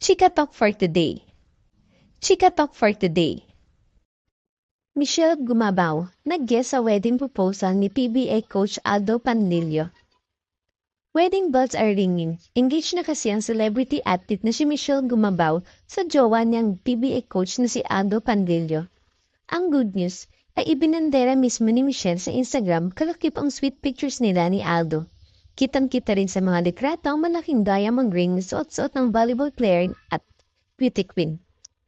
Chika Talk for today. Chika Talk for today. Michelle Gumabaw, nag-guest sa wedding proposal ni PBA coach Aldo Panlilio. Wedding bells are ringing. Engaged na kasi ang celebrity athlete na si Michelle Gumabaw sa jowa niyang PBA coach na si Aldo Panlilio. Ang good news ay ibinandera mismo ni Michelle sa Instagram kalakip ang sweet pictures nila ni Aldo. Kitang-kita rin sa mga litrato ang malaking diamond ring suot-suot ng volleyball player at beauty queen.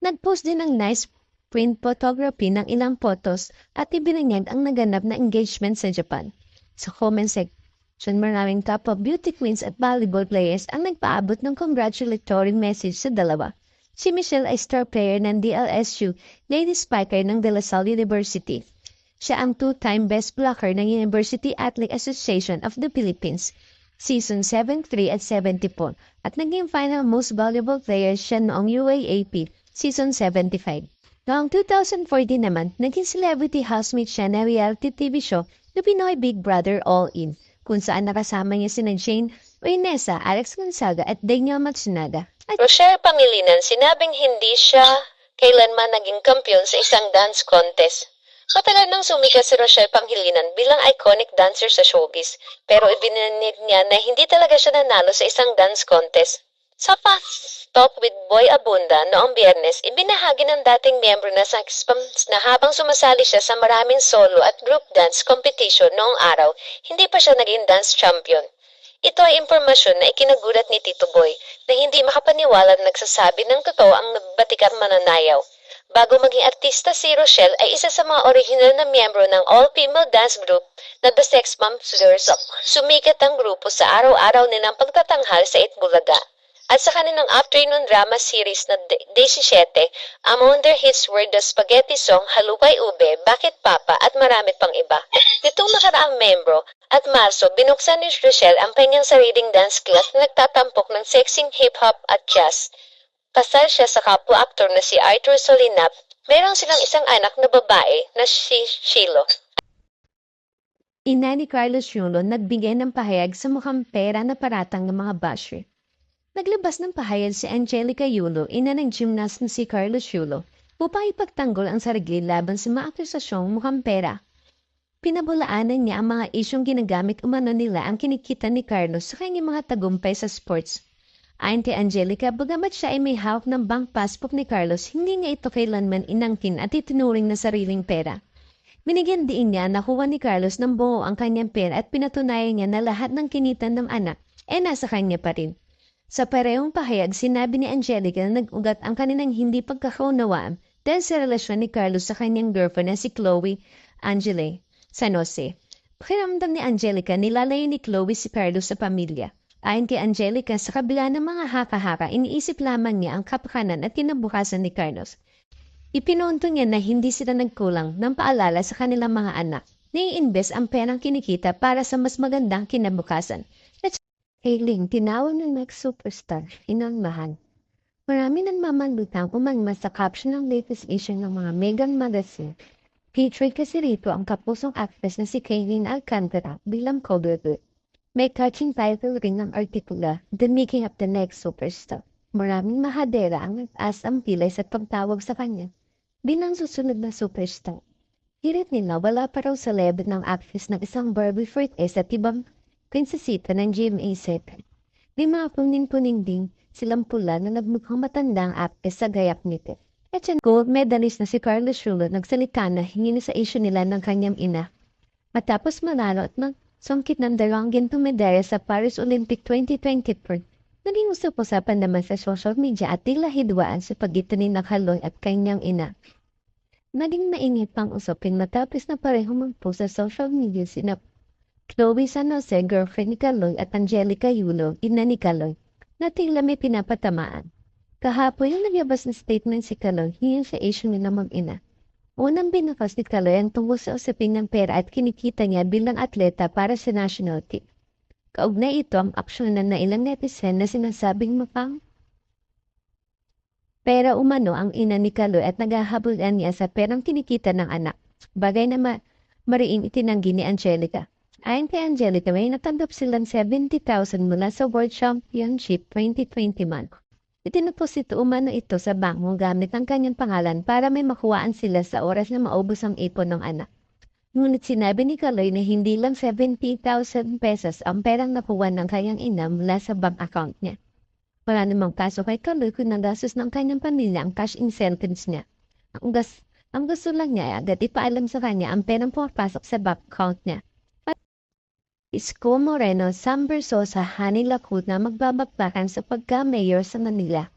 Nag-post din ng nice print photography ng ilang photos at ibinanyag ang naganap na engagement sa Japan. Sa comment section, maraming top of beauty queens at volleyball players ang nagpaabot ng congratulatory message sa dalawa. Si Michelle ay star player ng DLSU, lady spiker ng De La Salle University. Siya ang two-time best blocker ng University Athletic Association of the Philippines, season 73 at 74, at naging final most valuable player siya noong UAAP, season 75. Noong 2014 naman, naging celebrity housemate siya na reality TV show na Pinoy Big Brother All In, kung saan nakasama niya sina Jane, Oinesa, Alex Gonzaga at Daniel Matsunada. At Rochelle Pangilinan sinabing hindi siya kailanman naging kampiyon sa isang dance contest. Matagal nang sumikat si Rochelle Pangilinan bilang iconic dancer sa showbiz, pero ibinanid niya na hindi talaga siya nanalo sa isang dance contest. Sa Fast Talk with Boy Abunda noong biyernes, ibinahagi ng dating miyembro na sa Expams na habang sumasali siya sa maraming solo at group dance competition noong araw, hindi pa siya naging dance champion. Ito ay impormasyon na ikinagulat ni Tito Boy na hindi makapaniwala na nagsasabi ng totoo ang batikang mananayaw. Bago maging artista si Rochelle ay isa sa mga original na miyembro ng all-female dance group na The Sex Moms Sumikat ang grupo sa araw-araw nilang pagtatanghal sa Itbulaga. At sa kanilang afternoon drama series na 17, among their hits were the spaghetti song Halukay Ube, Bakit Papa at marami pang iba. Nitong nakaraang membro at Marso, binuksan ni Rochelle ang kanyang sariling dance class na nagtatampok ng sexing hip-hop at jazz. Kasal siya sa kapwa-aktor na si Arthur Solinap. Meron silang isang anak na babae na si Shilo. ina ni Carlos Yulo nagbigay ng pahayag sa mukhang pera na paratang ng mga basher. Naglabas ng pahayag si Angelica Yulo, ina ng gymnast na si Carlos Yulo, upang ipagtanggol ang sarili laban sa mga akusasyong mukhang pera. Pinabulaanan niya ang mga isyong ginagamit umano nila ang kinikita ni Carlos sa kanyang mga tagumpay sa sports. Ayon Angelica, bagamat siya ay may hawak ng bank passport ni Carlos, hindi niya ito kailanman inangkin at itinuring na sariling pera. Binigyan din niya na nakuha ni Carlos ng buo ang kanyang pera at pinatunayan niya na lahat ng kinitan ng anak ay nasa kanya pa rin. Sa parehong pahayag, sinabi ni Angelica na nag-ugat ang kanilang hindi pagkakaunawaan dahil sa relasyon ni Carlos sa kanyang girlfriend na si Chloe Angele San Jose. Pakiramdam ni Angelica, nilalayo ni Chloe si Carlos sa pamilya. Ayon kay Angelica, sa kabila ng mga haka-haka, iniisip lamang niya ang kapakanan at kinabukasan ni Carlos. Ipinunto niya na hindi sila nagkulang ng paalala sa kanilang mga anak. Nai-invest ang perang kinikita para sa mas magandang kinabukasan. At Hailing, tinawag ng next superstar, inalmahan. Marami nang mamandutang umalma sa caption ng latest issue ng mga Meghan magazine. Featured kasi rito ang kapusong actress na si Kaylin Alcantara bilang co-daughter. May catching title rin ng artikula, The Making of the Next Superstar. Maraming mahadera ang nag-as ang pilay sa pagtawag sa kanya bilang susunod na superstar. Hirit nila wala pa raw sa level ng actress ng isang Barbie Fortes at ibang prinsesita ng GMA7. Di mga puning-puning din silang pula na nagmukhang matandang actress sa gayak nito. At siya gold medalist na si Carlos Schulo nagsalita na hingi na sa issue nila ng kanyang ina. Matapos manalo at magsungkit ng dalawang medalya sa Paris Olympic 2024, naging usap-usapan naman sa social media at tila hidwaan sa pagitan ni Nakaloy at kanyang ina. Naging mainit pang usapin matapos na parehong magpost sa social media sina Chloe San Jose, girlfriend ni Kaloy at Angelica Yulo, ina ni Kaloy, na tila may pinapatamaan. Kahapon yung nagyabas na statement si Kaloy hingi sa issue nila mag-ina. Unang binakas ni Kaloy ang tungkol sa usapin ng pera at kinikita niya bilang atleta para sa national team. Kaugnay ito ang aksyon na ilang netizen na sinasabing mapang Pera umano ang ina ni Kaloy at naghahabulan niya sa perang kinikita ng anak. Bagay na ma mariin itinanggi ni Angelica. Ayon kay Angelica, may natanggap silang 70,000 mula sa World Championship 2021. Itinapos ito umano ito sa bangko gamit ang kanyang pangalan para may makuhaan sila sa oras na maubos ang ipon ng anak. Ngunit sinabi ni Kaloy na hindi lang 70,000 pesos ang perang nakuha ng kanyang ina mula sa bank account niya. Wala namang kaso kay Kaloy kung nagastos ng kanyang pamilya ang cash incentives niya. Ang, gas, ang gusto lang niya ay agad ipaalam sa kanya ang perang pumapasok sa bank account niya. Isko Moreno, Sam Bersosa, Hani Lacuna magbabakbakan sa pagka-mayor sa Manila.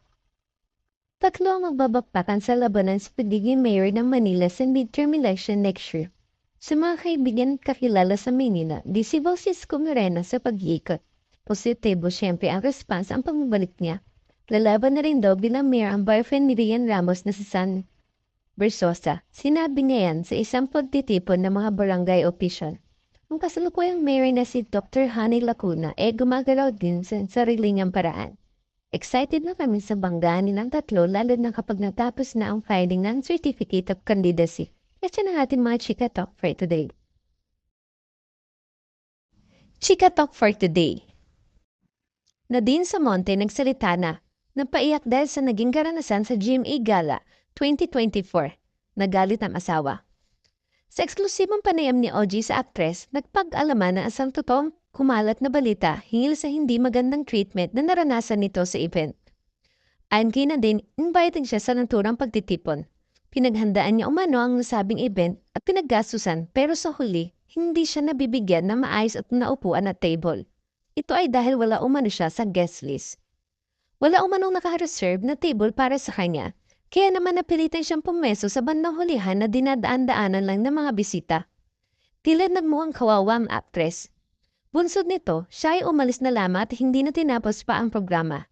Tatlo ang magbabakbakan sa labanan sa pagiging mayor ng Manila sa midterm election next year. Sa mga kaibigan at kakilala sa Manila, disibol si Isko Moreno sa pag-iikot. Positibo siyempre ang response ang pamabalik niya. Lalaban na rin daw bilang mayor ang boyfriend ni Rian Ramos na si San Bersosa. Sinabi niya yan sa isang pagtitipon ng mga barangay official. Ang kasalukuyang mayor na si Dr. Hani Lacuna ay gumagalaw din sa sarili niyang paraan. Excited na kami sa banggaan ng tatlo lalo na kapag natapos na ang filing ng Certificate of Candidacy. Kasi na ating mga chika talk for today. Chika talk for today. Nadine Samonte nagsalita na, napaiyak dahil sa naging karanasan sa GMA Gala 2024. Nagalit ang asawa. Sa eksklusibong panayam ni OG sa aktres, nagpag-alaman na asang totoong kumalat na balita hinggil sa hindi magandang treatment na naranasan nito sa event. Ayon kay Nadine, invited siya sa naturang pagtitipon. Pinaghandaan niya umano ang nasabing event at pinaggastusan pero sa huli, hindi siya nabibigyan ng maayos at naupuan at table. Ito ay dahil wala umano siya sa guest list. Wala umanong naka-reserve na table para sa kanya, kaya naman napilitan siyang pumeso sa bandang hulihan na dinadaan-daanan lang ng mga bisita. Tila nagmukhang kawawa ang actress. Bunsod nito, siya ay umalis na lamang at hindi na tinapos pa ang programa.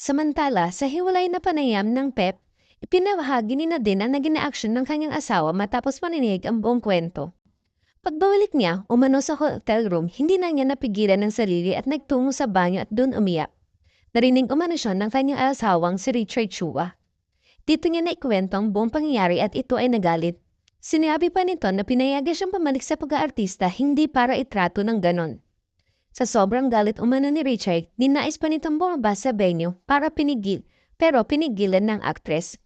Samantala, sa hiwalay na panayam ng PEP, ipinahagi ni Nadine ang naging action ng kanyang asawa matapos maninig ang buong kwento. Pagbawalik niya, umano sa hotel room, hindi na niya napigilan ng sarili at nagtungo sa banyo at doon umiyak. Narinig umano siya ng kanyang asawang si Richard Chua. Dito niya naikwento ang buong pangyayari at ito ay nagalit. Sinabi pa nito na pinayagan siyang pamalik sa pag-aartista hindi para itrato ng ganon. Sa sobrang galit umano ni Richard, ninais pa nitong bumaba sa venue para pinigil, pero pinigilan ng aktres.